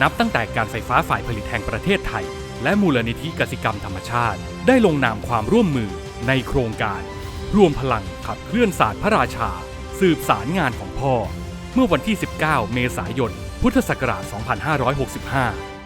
นับตั้งแต่การไฟฟ้าฝ่ายผลิตแห่งประเทศไทย และมูลนิธิกสิกรรมธรรมชาติ ได้ลงนามความร่วมมือในโครงการ รวมพลังขับเคลื่อนศาสตร์พระราชา สืบสารงานของพ่อ เมื่อวันที่ 19 เมษายน พุทธศักราช 2565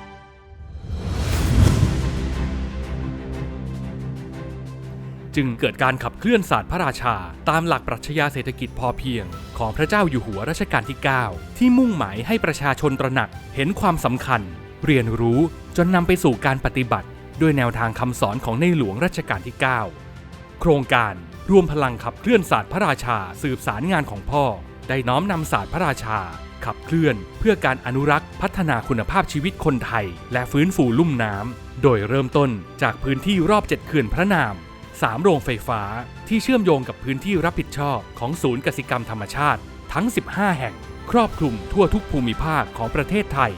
จึงเกิดการขับเคลื่อนศาสตร์พระราชา ตามหลักปรัชญาเศรษฐกิจพอเพียง ของพระเจ้าอยู่หัวรัชกาลที่ 9 ที่มุ่งหมายให้ประชาชนตระหนักเห็นความสำคัญ เรียนรู้จนนำไปสู่การปฏิบัติ ด้วยแนวทางคำสอนของในหลวงรัชกาลที่ 9 โครงการรวมพลังขับเคลื่อนศาสตร์พระราชา สืบสารงานของพ่อ ได้น้อมนำศาสตร์พระราชา ขับเคลื่อน เพื่อการอนุรักษ์พัฒนาคุณภาพชีวิตคนไทย และฟื้นฟูลุ่มน้ำโดยเริ่มต้นจากพื้นที่รอบเจ็ดเขื่อนพระนาม สามโรงไฟฟ้าที่เชื่อมโยงกับพื้นที่รับผิดชอบของศูนย์กสิกรรมธรรมชาติทั้ง 15 แห่ง ครอบคลุมทั่วทุกภูมิภาคของประเทศไทย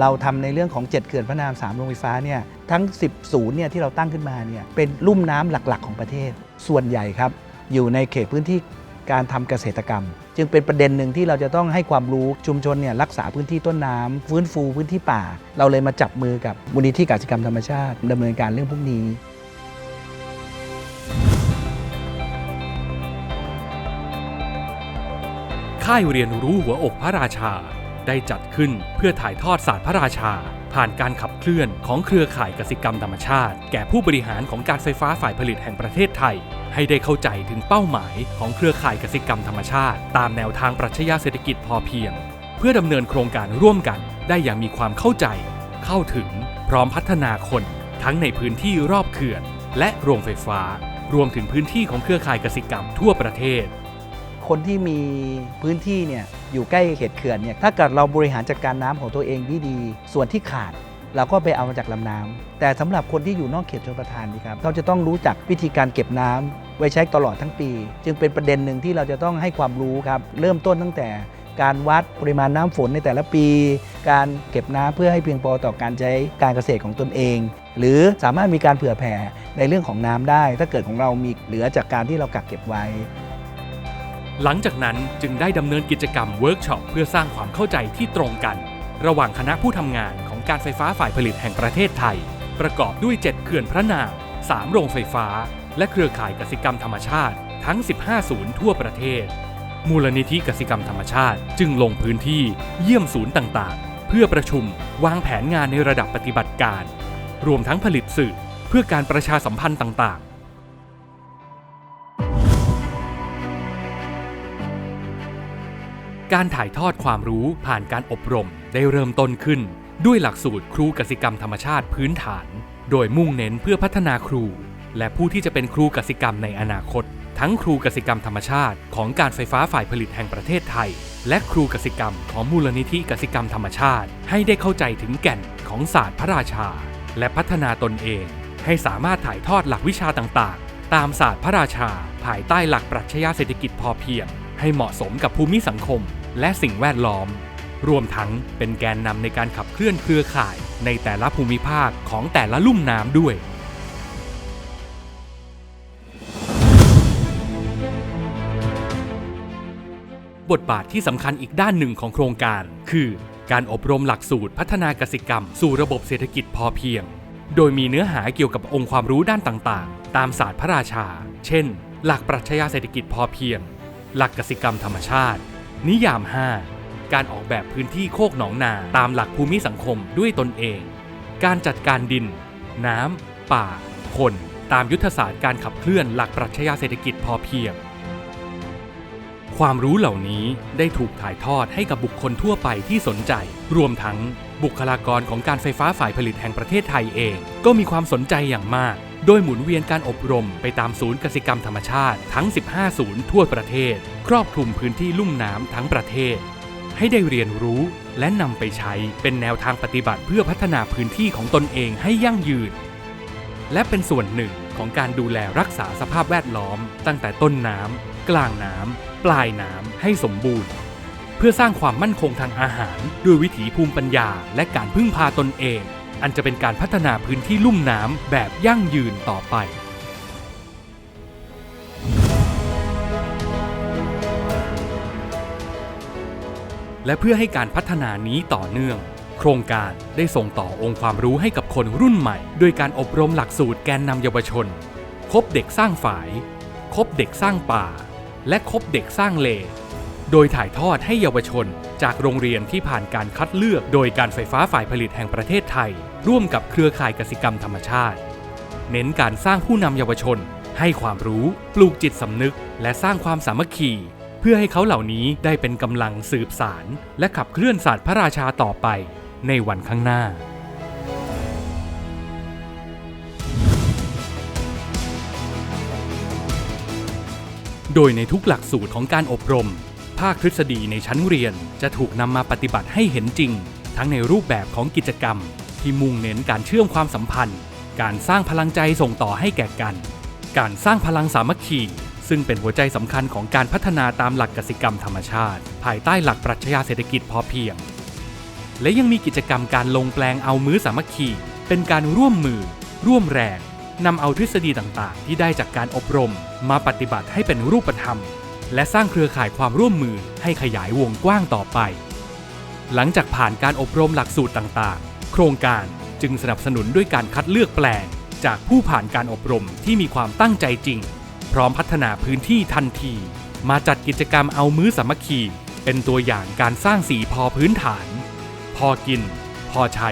เราทำในเรื่องของ 7 เขื่อนพระนาม 3 โรงไฟฟ้าเนี่ยทั้ง 10 ศูนย์เนี่ยที่เราตั้งขึ้นมาเนี่ยเป็นลุ่มน้ำหลักๆ ของประเทศ ส่วนใหญ่ครับ อยู่ในเขตพื้นที่การทำเกษตรกรรม จึงเป็นประเด็นหนึ่งที่เราจะต้องให้ความรู้ชุมชนเนี่ยรักษาพื้นที่ต้นน้ำฟื้นฟูพื้นที่ป่า เราเลยมาจับมือกับมูลนิธิกสิกรรมธรรมชาติดำเนินการเรื่องพวกนี้ ค่ายเรียนรู้หัวอกพระราชา ได้จัดขึ้นเพื่อถ่ายทอดศาสตร์พระราชา ผ่านการขับเคลื่อนของเครือข่ายกสิกรรมธรรมชาติ แก่ผู้บริหารของการไฟฟ้าฝ่ายผลิตแห่งประเทศไทย ให้ได้เข้าใจถึงเป้าหมายของเครือข่ายกสิกรรมธรรมชาติ ตามแนวทางปรัชญาเศรษฐกิจพอเพียง เพื่อดำเนินโครงการร่วมกัน ได้อย่างมีความเข้าใจ เข้าถึง พร้อมพัฒนาคน ทั้งในพื้นที่รอบเขื่อน และโรงไฟฟ้า รวมถึงพื้นที่ของเครือข่ายกสิกรรมทั่วประเทศ คนที่มีพื้นที่เนี่ยอยู่ใกล้เขตเขื่อนเนี่ยถ้าเกิดเราบริหารจัดการน้ำของตัวเองดีดีๆส่วนที่ขาดเราก็ไปเอามาจากลำน้ำแต่สำหรับคนที่อยู่นอกเขตชลประทานนี่ครับเขาจะต้องรู้จักวิธีการเก็บน้ำไว้ใช้ตลอดทั้งปี จึงเป็นประเด็นหนึ่งที่เราจะต้องให้ความรู้ครับ เริ่มต้นตั้งแต่การวัดปริมาณน้ำฝนในแต่ละปี การเก็บน้ำเพื่อให้เพียงพอต่อการใช้การเกษตรของตนเอง หรือสามารถมีการเผื่อแผ่ในเรื่องของน้ำได้ ถ้าเกิดของเรามีเหลือจากการที่เรากักเก็บไว้ หลังจากนั้นจึงได้ดำเนินกิจกรรมเวิร์กช็อปเพื่อสร้างความเข้าใจที่ตรงกัน ระหว่างคณะผู้ทำงานของการไฟฟ้าฝ่ายผลิตแห่งประเทศไทย ประกอบด้วย 7 เขื่อนพระนาม 3 โรงไฟฟ้า และเครือข่ายกสิกรรมธรรมชาติทั้ง 15 ศูนย์ทั่วประเทศ มูลนิธิกสิกรรมธรรมชาติจึงลงพื้นที่เยี่ยมศูนย์ต่างๆ เพื่อประชุมวางแผนงานในระดับปฏิบัติการ รวมทั้งผลิตสื่อเพื่อการประชาสัมพันธ์ต่างๆ การถ่ายทอดความรู้ผ่านการอบรมได้เริ่มต้นขึ้น ด้วยหลักสูตรครูกสิกรรมธรรมชาติพื้นฐาน โดยมุ่งเน้นเพื่อพัฒนาครู และผู้ที่จะเป็นครูกสิกรรมในอนาคต ทั้งครูกสิกรรมธรรมชาติ ของการไฟฟ้าฝ่ายผลิตแห่งประเทศไทย และครูกสิกรรมของมูลนิธิกสิกรรมธรรมชาติ ให้ได้เข้าใจถึงแก่นของศาสตร์พระราชา และพัฒนาตนเอง ให้สามารถถ่ายทอดหลักวิชาต่างๆ ตามศาสตร์พระราชา ภายใต้หลักปรัชญาเศรษฐกิจพอเพียงให้เหมาะสมกับภูมิสังคม และสิ่งแวดล้อม รวมทั้งเป็นแกนนำในการขับเคลื่อนเครือข่ายในแต่ละภูมิภาคของแต่ละลุ่มน้ำด้วยบทบาทที่สำคัญอีกด้านหนึ่งของโครงการ คือการอบรมหลักสูตรพัฒนากสิกรรม สู่ระบบเศรษฐกิจพอเพียง โดยมีเนื้อหาเกี่ยวกับองค์ความรู้ด้านต่างๆ ตามศาสตร์พระราชา เช่น หลักปรัชญาเศรษฐกิจพอเพียง หลักกสิกรรมธรรมชาติ นิยาม 5 การออกแบบพื้นที่โคกหนองนาตามหลักภูมิสังคมด้วยตนเอง การจัดการดิน น้ำ ป่า คน ตามยุทธศาสตร์การขับเคลื่อนหลักปรัชญาเศรษฐกิจพอเพียง ความรู้เหล่านี้ได้ถูกถ่ายทอดให้กับบุคคลทั่วไปที่สนใจ รวมทั้งบุคลากรของการไฟฟ้าฝ่ายผลิตแห่งประเทศไทยเอง ก็มีความสนใจอย่างมาก โดยหมุนเวียนการอบรมไปตามศูนย์กสิกรรมธรรมชาติทั้ง 15 ศูนย์ทั่วประเทศ ครอบคลุมพื้นที่ลุ่มน้ำทั้งประเทศ ให้ได้เรียนรู้และนำไปใช้เป็นแนวทางปฏิบัติเพื่อพัฒนาพื้นที่ของตนเองให้ยั่งยืน และเป็นส่วนหนึ่งของการดูแลรักษาสภาพแวดล้อม ตั้งแต่ต้นน้ำกลางน้ำปลายน้ำให้สมบูรณ์ เพื่อสร้างความมั่นคงทางอาหาร ด้วยวิถีภูมิปัญญาและการพึ่งพาตนเอง อันจะเป็นการพัฒนาพื้นที่ลุ่มน้ำแบบยั่งยืนต่อไปและเพื่อให้การพัฒนานี้ต่อเนื่อง โครงการได้ส่งต่อองค์ความรู้ให้กับคนรุ่นใหม่ด้วยการอบรมหลักสูตรแกนนำเยาวชน คบเด็กสร้างฝาย คบเด็กสร้างป่า และคบเด็กสร้างเล โดยถ่ายทอดให้เยาวชน จากโรงเรียนที่ผ่านการคัดเลือก โดยการไฟฟ้าฝ่ายผลิตแห่งประเทศไทย ร่วมกับเครือข่ายกสิกรรมธรรมชาติ เน้นการสร้างผู้นำเยาวชน ให้ความรู้ ปลูกจิตสำนึก และสร้างความสามัคคี เพื่อให้เขาเหล่านี้ได้เป็นกำลังสืบสาร และขับเคลื่อนศาสตร์พระราชาต่อไป ในวันข้างหน้าโดยในทุกหลักสูตรของการอบรม ภาคทฤษฎีในชั้นเรียนจะถูกนำมาปฏิบัติให้เห็นจริง ทั้งในรูปแบบของกิจกรรม ที่มุ่งเน้นการเชื่อมความสัมพันธ์ การสร้างพลังใจส่งต่อให้แก่กัน การสร้างพลังสามัคคีซึ่งเป็นหัวใจสำคัญของการพัฒนาตามหลักกสิกรรมธรรมชาติ ภายใต้หลักปรัชญาเศรษฐกิจพอเพียง และยังมีกิจกรรมการลงแปลงเอามื้อสามัคคี เป็นการร่วมมือ ร่วมแรงนำเอาทฤษฎีต่างๆ ที่ได้จากการอบรม มาปฏิบัติให้เป็นรูปธรรม และสร้างเครือข่ายความร่วมมือให้ขยายวงกว้างต่อไป หลังจากผ่านการอบรมหลักสูตรต่างๆ โครงการจึงสนับสนุนด้วยการคัดเลือกแปลง จากผู้ผ่านการอบรมที่มีความตั้งใจจริง พร้อมพัฒนาพื้นที่ทันที มาจัดกิจกรรมเอามื้อสามัคคี เป็นตัวอย่างการสร้างสีพอพื้นฐาน พอกิน พอใช้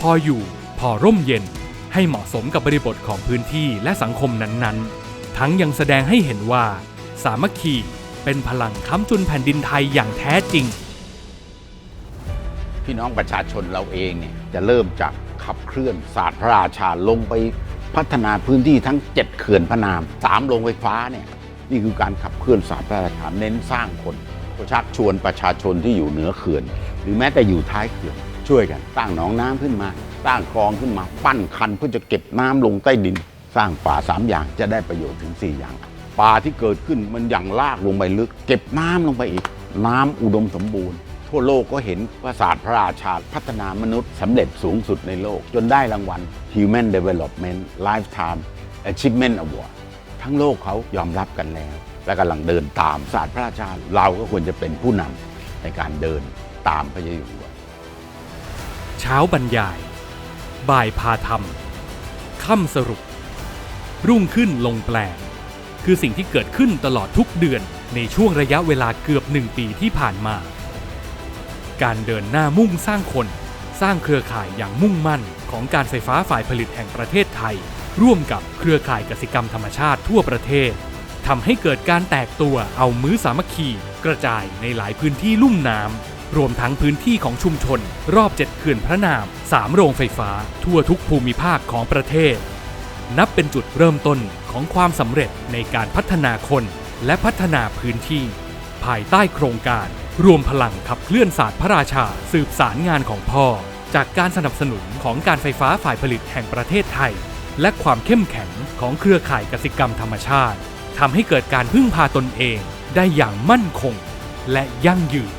พออยู่ พอร่มเย็น ให้เหมาะสมกับบริบทของพื้นที่และสังคมนั้นๆ ทั้งยังแสดงให้เห็นว่า สามัคคีเป็นพลังค้ำจุนแผ่นดินไทยอย่างแท้จริง พี่น้องประชาชนเราเองเนี่ยจะเริ่มจากขับเคลื่อนศาสตร์พระราชาลงไปพัฒนาพื้นที่ทั้ง 7 เขื่อนพระนามสามโรงไฟฟ้าเนี่ยนี่คือการขับเคลื่อนศาสตร์พระราชาเน้นสร้างคนชักชวนประชาชนที่อยู่เหนือเขื่อน หรือแม้แต่อยู่ท้ายเขื่อนช่วยกันสร้างหนองน้ำขึ้นมา สร้างคลองขึ้นมา ปั้นคันเพื่อจะเก็บน้ำลงใต้ดิน สร้างป่าสามอย่างจะได้ประโยชน์ถึง 4 อย่าง ป่าที่เกิดขึ้นมันอย่างลากลงไปลึก เก็บน้ำลงไปอีก น้ำอุดมสมบูรณ์ ทั่วโลกก็เห็นว่าศาสตร์พระราชาพัฒนามนุษย์สำเร็จสูงสุดในโลก จนได้รางวัล Human Development Lifetime Achievement Award ทั้งโลกเขายอมรับกันแล้ว และกำลังเดินตามศาสตร์พระราชาเราก็ควรจะเป็นผู้นำในการเดินตามพระเยาอยู่หัวเช้าบรรยาย บ่ายพาทำค่ำสรุป รุ่งขึ้นลงแปลง คือสิ่งที่เกิดขึ้นตลอดทุกเดือนในช่วงระยะเวลาเกือบหนึ่งปีที่ผ่านมา การเดินหน้ามุ่งสร้างคน สร้างเครือข่ายอย่างมุ่งมั่นของการไฟฟ้าฝ่ายผลิตแห่งประเทศไทย ร่วมกับเครือข่ายกสิกรรมธรรมชาติทั่วประเทศทำให้เกิดการแตกตัวเอามือสามัคคี กระจายในหลายพื้นที่ลุ่มน้ำรวมทั้งพื้นที่ของชุมชน รอบเจ็ดเขื่อนพระนาม3โรงไฟฟ้า ทั่วทุกภูมิภาคของประเทศ นับเป็นจุดเริ่มต้น ของความสำเร็จในการพัฒนาคนและพัฒนาพื้นที่ ภายใต้โครงการ รวมพลังขับเคลื่อนศาสตร์พระราชา สืบสารงานของพ่อ จากการสนับสนุนของการไฟฟ้าฝ่ายผลิตแห่งประเทศไทย และความเข้มแข็งของเครือข่ายกสิกรรมธรรมชาติทำให้เกิดการพึ่งพาตนเองได้อย่างมั่นคง และยั่งยืน